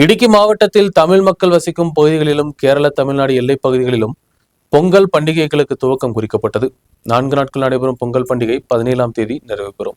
இடுக்கி மாவட்டத்தில் தமிழ் மக்கள் வசிக்கும் பகுதிகளிலும் கேரள தமிழ்நாடு எல்லைப் பகுதிகளிலும் பொங்கல் பண்டிகைகளுக்கு துவக்கம் குறிக்கப்பட்டது. நான்கு நாட்கள் நடைபெறும் பொங்கல் பண்டிகை பதினேழாம் தேதி நிறைவு பெறும்.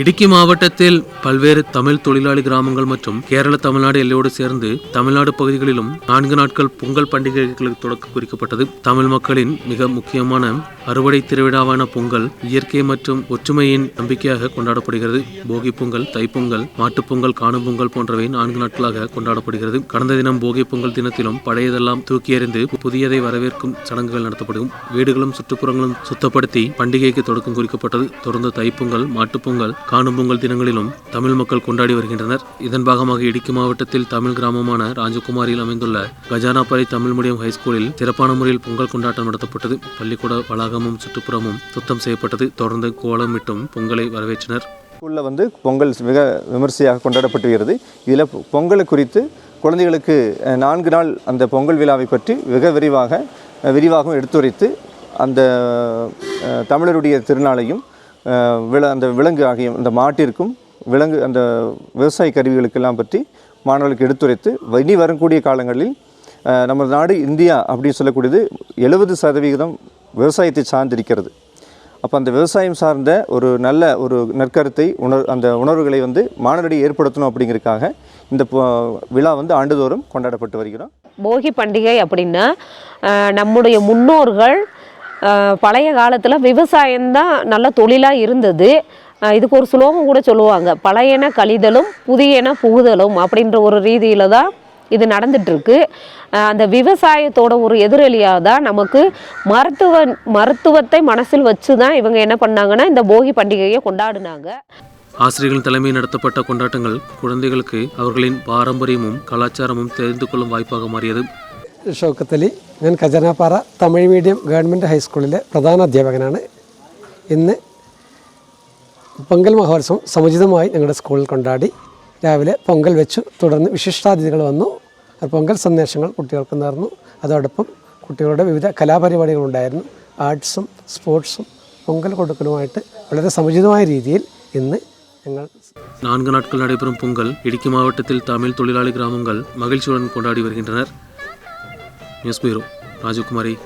இடுக்கி மாவட்டத்தில் பல்வேறு தமிழ் தொழிலாளி கிராமங்கள் மற்றும் கேரள தமிழ்நாடு எல்லையோடு சேர்ந்து தமிழ்நாடு பகுதிகளிலும் நான்கு நாட்கள் பொங்கல் பண்டிகைகளுக்கு தொடக்கம் குறிக்கப்பட்டது. தமிழ் மக்களின் மிக முக்கியமான அறுவடை திருவிழாவான பொங்கல் இயற்கை மற்றும் ஒற்றுமையின் நம்பிக்கையாக கொண்டாடப்படுகிறது. போகி பொங்கல் தைப்பொங்கல் மாட்டுப்பொங்கல் காணும் பொங்கல் போன்றவை நான்கு நாட்களாக கொண்டாடப்படுகிறது. கடந்த தினம் போகி பொங்கல் தினத்திலும் பழையதெல்லாம் தூக்கி எறிந்து புதியதை வரவேற்கும் சடங்குகள் நடத்தப்படும். வீடுகளும் சுற்றுப்புறங்களும் சுத்தப்படுத்தி பண்டிகைக்கு தொடக்கம் குறிக்கப்பட்டது. தொடர்ந்து தைப்பொங்கல் மாட்டுப்பொங்கல் காணும் பொங்கல் தினங்களிலும் தமிழ் மக்கள் கொண்டாடி வருகின்றனர். இதன் பாகமாக இடுக்கி மாவட்டத்தில் தமிழ் கிராமமான ராஜகுமாரியில் அமைந்துள்ள கஜானாபரி தமிழ் மீடியம் ஹைஸ்கூலில் சிறப்பான முறையில் பொங்கல் கொண்டாட்டம் நடத்தப்பட்டது. பள்ளிக்கூட வளாகமும் சுற்றுப்புறமும் சுத்தம் செய்யப்பட்டது. தொடர்ந்து கோலமிட்டும் பொங்கலை வரவேற்றனர். ஸ்கூலில் வந்து பொங்கல் மிக விமர்சையாக கொண்டாடப்பட்டு வருகிறது. இதில் பொங்கலை குறித்து குழந்தைகளுக்கு நான்கு நாள் அந்த பொங்கல் விழாவை பற்றி மிக விரிவாக விரிவாகவும் எடுத்துரைத்து அந்த தமிழருடைய திருநாளையும் வில அந்த விலங்கு ஆகிய அந்த மாட்டிற்கும் விலங்கு அந்த விவசாய கருவிகளுக்கெல்லாம் பற்றி மாணவர்களுக்கு எடுத்துரைத்து இனி வரக்கூடிய காலங்களில் நமது நம்ம நாடு இந்தியா அப்படின்னு சொல்லக்கூடியது எழுபது சதவிகிதம் விவசாயத்தை சார்ந்திருக்கிறது. அப்போ அந்த விவசாயம் சார்ந்த ஒரு நல்ல ஒரு நற்கருத்தை உணர் அந்த உணர்வுகளை வந்து மாணவரிடையே ஏற்படுத்தணும் அப்படிங்கிறதுக்காக இந்த விழா வந்து ஆண்டுதோறும் கொண்டாடப்பட்டு வருகிறோம். போகி பண்டிகை அப்படின்னா நம்முடைய முன்னோர்கள் பழைய காலத்தில் விவசாயம்தான் நல்ல தொழிலாக இருந்தது. இதுக்கு ஒரு சுலோகம் கூட சொல்லுவாங்க பழையன கழிதலும் புதியன புகுதலும் அப்படின்ற ஒரு ரீதியில் தான் இது நடந்துட்டுருக்கு. அந்த விவசாயத்தோட ஒரு எதிரொலியாக தான் நமக்கு மருத்துவ மருத்துவத்தை மனசில் வச்சு தான் இவங்க என்ன பண்ணாங்கன்னா இந்த போகி பண்டிகையை கொண்டாடினாங்க. ஆசிரியர்கள் தலைமையில் நடத்தப்பட்ட கொண்டாட்டங்கள் குழந்தைகளுக்கு அவர்களின் பாரம்பரியமும் கலாச்சாரமும் தெரிந்து கொள்ளும் வாய்ப்பாக மாறியது. ഷൗക്കത്ത് അലി ഞാൻ ഖജനാപ്പാറ തമിഴ് മീഡിയം ഗവൺമെൻറ് ഹൈസ്കൂളിലെ പ്രധാന അധ്യാപകനാണ് ഇന്ന് പൊങ്കൽ മഹോത്സവം സമുചിതമായി ഞങ്ങളുടെ സ്കൂളിൽ കൊണ്ടാടി രാവിലെ പൊങ്കൽ വെച്ചു തുടർന്ന് വിശിഷ്ടാതിഥികൾ വന്നു ആ പൊങ്കൽ സന്ദേശങ്ങൾ കുട്ടികൾക്ക് നേർന്നു അതോടൊപ്പം കുട്ടികളുടെ വിവിധ കലാപരിപാടികളുണ്ടായിരുന്നു ആർട്സും സ്പോർട്സും പൊങ്കൽ കൊടുക്കലുമായിട്ട് വളരെ സമുചിതമായ രീതിയിൽ ഇന്ന് ഞങ്ങൾ நான்கு நாட்கள் நடைபெறும் பொங்கல் இடுக்கி மாவட்டத்தில் தமிழ் தொழிலாளி கிராமங்கள் மகிழ்ச்சியுடன் கொண்டாடி வருகின்றனர் న్యూస్ బ్యూరో. రాజకుమారి